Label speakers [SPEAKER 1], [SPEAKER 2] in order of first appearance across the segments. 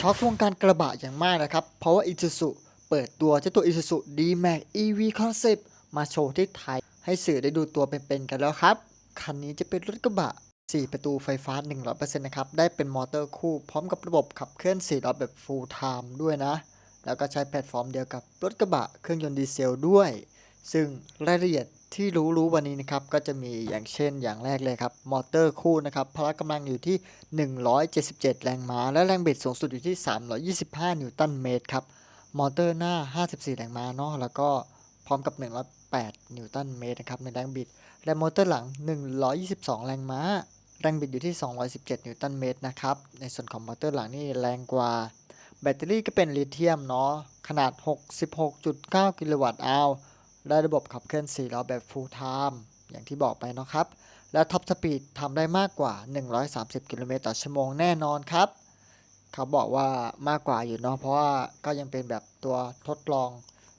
[SPEAKER 1] ช็อกวงการกระบะอย่างมากนะครับ เพราะว่า Isuzu เปิดตัวเจ้าตัว Isuzu D-Max EV Concept มาโชว์ที่ไทย ให้สื่อได้ดูตัวเป็นๆกันแล้วครับ คันนี้จะเป็นรถกระบะ 4 ประตูไฟฟ้า 100%นะครับ ได้เป็นมอเตอร์คู่พร้อมกับระบบขับเคลื่อน4ล้อแบบ Full Time ด้วยนะ แล้วก็ใช้แพลตฟอร์มเดียวกับรถกระบะเครื่องยนต์ดีเซลด้วย ซึ่งรายละเอียด ที่รู้รู้วันนี้นะครับก็จะมีอย่างเช่นอย่างแรกเลยครับมอเตอร์คู่นะครับพละกำลังอยู่ที่ 177 แรงม้า และแรงบิดสูงสุดอยู่ที่ 325 นิวตันเมตรครับมอเตอร์หน้า 54 แรงม้าเนาะแล้วก็พร้อมกับ 108 นิวตันเมตรนะครับในแรงบิด และมอเตอร์หลัง 122 แรงม้า แรงบิดอยู่ที่ 217 นิวตันเมตรนะครับในส่วนของมอเตอร์หลังนี่แรงกว่า แบตเตอรี่ก็เป็นลิเธียมเนาะขนาด 66.9 กิโลวัตต์อาว ได้ระบบขับเคลื่อน 4 ล้อแบบ full time อย่างที่บอกไปนะครับ และท็อปสปีดทำได้มากกว่า 130 กิโลเมตรต่อชั่วโมงแน่นอนครับ เขาบอกว่ามากกว่าอยู่เนาะเพราะว่าก็ยังเป็นแบบตัวทดลอง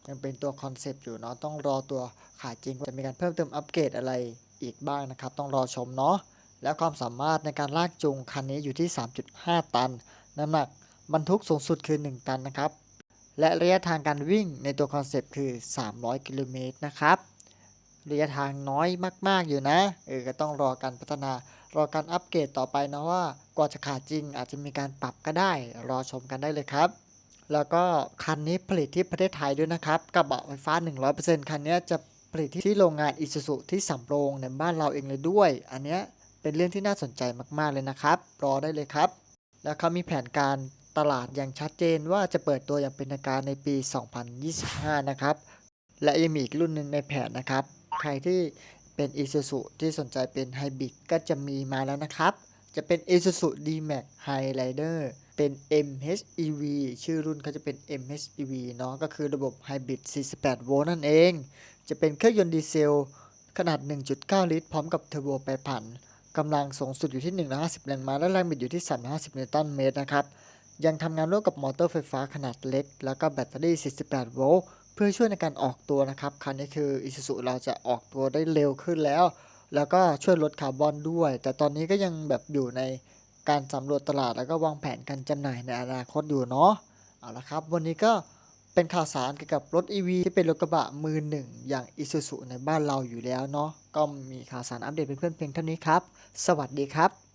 [SPEAKER 1] ยังเป็นตัวคอนเซปต์อยู่เนาะต้องรอตัวขายจริงจะมีการเพิ่มเติมอัปเกรดอะไรอีกบ้างนะครับ ต้องรอชมเนาะและความสามารถในการลากจูงคันนี้อยู่ที่ 3.5 ตัน น้ำหนักบรรทุกสูงสุดคือ 1 ตันนะครับ และระยะทางการวิ่งในตัวคอนเซปต์คือ 300 กิโลเมตรนะครับ ระยะทางน้อยมาก ๆ อยู่นะ เออ ก็ต้องรอการพัฒนา รอการอัปเกรดต่อไปนะว่ากว่าจะขายจริงอาจจะมีการปรับก็ได้ รอชมกันได้เลยครับ แล้วก็คันนี้ผลิตที่ประเทศไทยด้วยนะครับกระบะไฟฟ้า 100%คันนี้จะผลิตที่โรงงานอิซูซุที่สำโรงในบ้านเราเองเลยด้วย อันเนี้ยเป็นเรื่องที่น่าสนใจมาก ๆ เลยนะครับ รอได้เลยครับ แล้วเขามีแผนการ ตลาดอย่างชัดเจนว่าจะเปิดตัวอย่างเป็นทางการในปี 2025 นะครับ และยังมีอีกรุ่นหนึ่งในแผนนะครับ ใครที่เป็น Isuzu ที่สนใจเป็นไฮบริดก็จะมีมาแล้วนะครับ จะเป็น Isuzu D-Max Highlander เป็น MHEV ชื่อรุ่นเขาจะเป็น MHEV เนาะก็คือระบบไฮบริด 48 โวลต์นั่นเอง จะเป็นเครื่องยนต์ดีเซล ขนาด 1.9 ลิตร พร้อมกับเทอร์โบแปรผันกำลังสูงสุดอยู่ที่ 150 แรงม้าและแรงบิดอยู่ที่ 350 นิวตันเมตรนะครับ ยังทำงานร่วมกับมอเตอร์ไฟฟ้าขนาดเล็ก แล้วก็แบตเตอรี่ 48 โวลต์ เพื่อช่วยในการออกตัวนะครับ คันนี้คือ Isuzu เราจะออกตัวได้เร็วขึ้นแล้ว แล้วก็ช่วยลดคาร์บอนด้วย แต่ตอนนี้ก็ยังแบบอยู่ในการสำรวจตลาดแล้วก็วางแผนการจำหน่ายในอนาคตอยู่เนาะ เอาละครับ วันนี้ก็เป็นข่าวสารเกี่ยวกับรถ EV ที่เป็นรถกระบะมือหนึ่งอย่าง Isuzu ในบ้านเราอยู่แล้วเนาะ ก็มีข่าวสารอัปเดตเป็นเพื่อนเพียงเท่านี้ครับ สวัสดีครับ